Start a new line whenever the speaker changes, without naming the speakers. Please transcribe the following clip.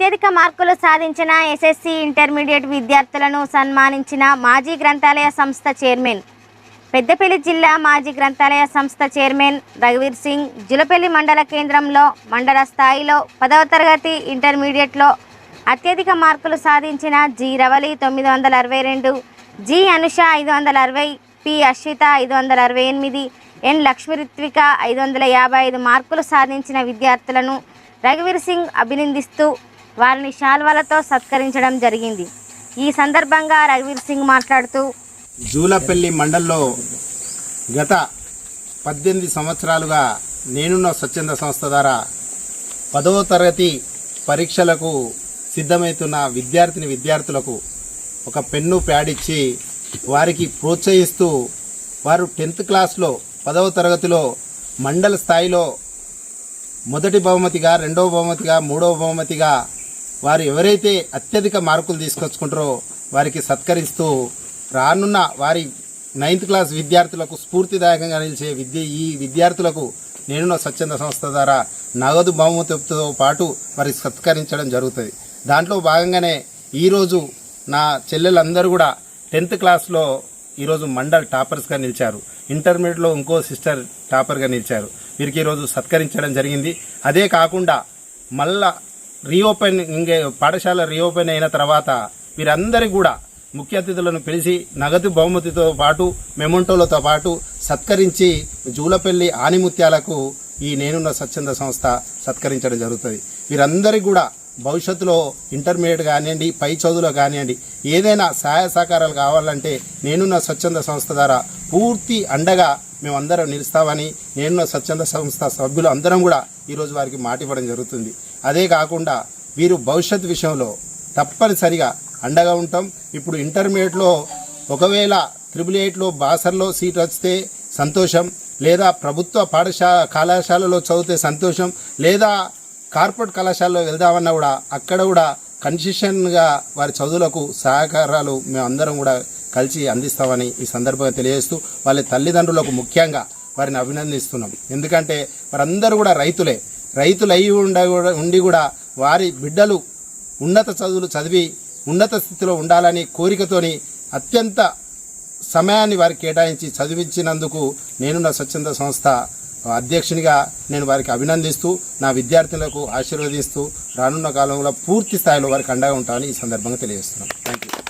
అత్యధిక మార్కులు సాధించిన ఎస్ఎస్సి ఇంటర్మీడియట్ విద్యార్థులను సన్మానించిన మాజీ గ్రంథాలయ సంస్థ చైర్మన్. పెద్దపల్లి జిల్లా మాజీ గ్రంథాలయ సంస్థ చైర్మన్ రఘువీర్ సింగ్ జులపల్లి మండల కేంద్రంలో మండల స్థాయిలో పదవ తరగతి ఇంటర్మీడియట్లో అత్యధిక మార్కులు సాధించిన జి రవలి తొమ్మిది వందల అరవై రెండు జి అనుష ఐదు వందల అరవై పి అశ్విత ఐదు వందల అరవై ఎనిమిది ఎన్ లక్ష్మీ రిత్విక ఐదు వందల యాభై ఐదు మార్కులు సాధించిన విద్యార్థులను రఘువీర్ సింగ్ అభినందిస్తూ వారిని శాల్వాలతో సత్కరించడం జరిగింది. ఈ సందర్భంగా రఘువీర్ సింగ్ మాట్లాడుతూ
జూలపల్లి మండల్లో గత పద్దెనిమిది సంవత్సరాలుగా నేనున్న స్వచ్ఛంద సంస్థ ద్వారా పదవ తరగతి పరీక్షలకు సిద్ధమవుతున్న విద్యార్థిని విద్యార్థులకు ఒక పెన్ను ప్యాడ్ ఇచ్చి వారికి ప్రోత్సహిస్తూ వారు టెన్త్ క్లాస్లో పదవ తరగతిలో మండల స్థాయిలో మొదటి బహుమతిగా రెండవ బహుమతిగా మూడవ బహుమతిగా వారు ఎవరైతే అత్యధిక మార్కులు తీసుకొచ్చుకుంటారో వారికి సత్కరిస్తూ రానున్న వారి నైన్త్ క్లాస్ విద్యార్థులకు స్ఫూర్తిదాయకంగా నిలిచే విద్య ఈ విద్యార్థులకు నేనున్న స్వచ్ఛంద సంస్థ ద్వారా నగదు బహుమతితో పాటు వారికి సత్కరించడం జరుగుతుంది. దాంట్లో భాగంగానే ఈరోజు నా చెల్లెలందరూ కూడా టెన్త్ క్లాస్లో ఈరోజు మండల్ టాపర్స్గా నిలిచారు. ఇంటర్మీడియట్లో ఇంకో సిస్టర్ టాపర్గా నిలిచారు. వీరికి ఈరోజు సత్కరించడం జరిగింది. అదే కాకుండా మళ్ళా రీఓపెన్ ఇంకే పాఠశాల రీఓపెన్ అయిన తర్వాత వీరందరి కూడా ముఖ్య అతిథులను పిలిచి నగదు బహుమతితో పాటు మెమొంటోలతో పాటు సత్కరించి జూలపల్లి ఆనిముత్యాలకు ఈ నేనున్న స్వచ్ఛంద సంస్థ సత్కరించడం జరుగుతుంది. వీరందరికీ కూడా భవిష్యత్తులో ఇంటర్మీడియట్ కానివ్వండి పై చదువులో కానివ్వండి ఏదైనా సహాయ సహకారాలు కావాలంటే నేనున్న స్వచ్ఛంద సంస్థ ద్వారా పూర్తి అండగా మేమందరం నిలుస్తామని నేను స్వచ్ఛంద సంస్థ సభ్యులు అందరం కూడా ఈరోజు వారికి మాట ఇవ్వడం జరుగుతుంది. అదే కాకుండా వీరు భవిష్యత్ విషయంలో తప్పనిసరిగా అండగా ఉంటాం. ఇప్పుడు ఇంటర్మీడియట్లో ఒకవేళ త్రిబుల్ ఎయిట్లో బాసర్లో సీట్ వస్తే సంతోషం లేదా ప్రభుత్వ పాఠశాల కళాశాలలో చదివితే సంతోషం లేదా కార్పొరేట్ కళాశాలలో వెళ్దామన్నా కూడా అక్కడ కూడా కన్సిషన్గా వారి చదువులకు సహకారాలు మేమందరం కూడా కలిసి అందిస్తామని ఈ సందర్భంగా తెలియజేస్తూ వాళ్ళ తల్లిదండ్రులకు ముఖ్యంగా వారిని అభినందిస్తున్నాం. ఎందుకంటే వారందరూ కూడా రైతులే. రైతులు అయి ఉండ ఉండి కూడా వారి బిడ్డలు ఉన్నత చదువులు చదివి ఉన్నత స్థితిలో ఉండాలని కోరికతోని అత్యంత సమయాన్ని వారికి కేటాయించి చదివించినందుకు నేనున్న స్వచ్ఛంద సంస్థ అధ్యక్షునిగా నేను వారికి అభినందిస్తూ నా విద్యార్థులకు ఆశీర్వదిస్తూ రానున్న కాలంలో పూర్తి స్థాయిలో వారికి అండగా ఉంటామని ఈ సందర్భంగా తెలియజేస్తున్నాను థ్యాంక్ యూ